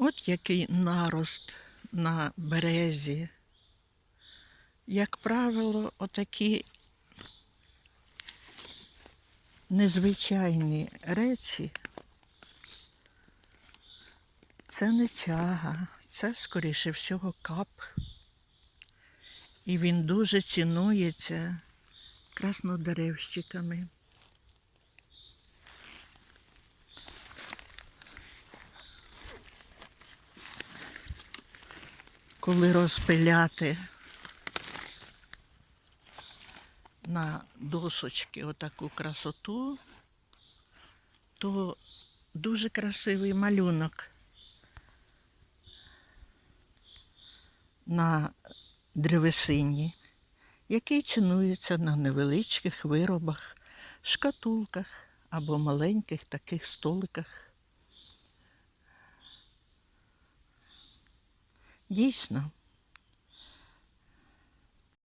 От який нарост на березі. Як правило, отакі незвичайні речі. Це не чага, це, скоріше всього, кап. І він дуже цінується краснодеревщиками. Коли розпиляти на досочки отаку красоту, то дуже красивий малюнок на древесині, який цінується на невеличких виробах, шкатулках або маленьких таких столиках. Дійсно,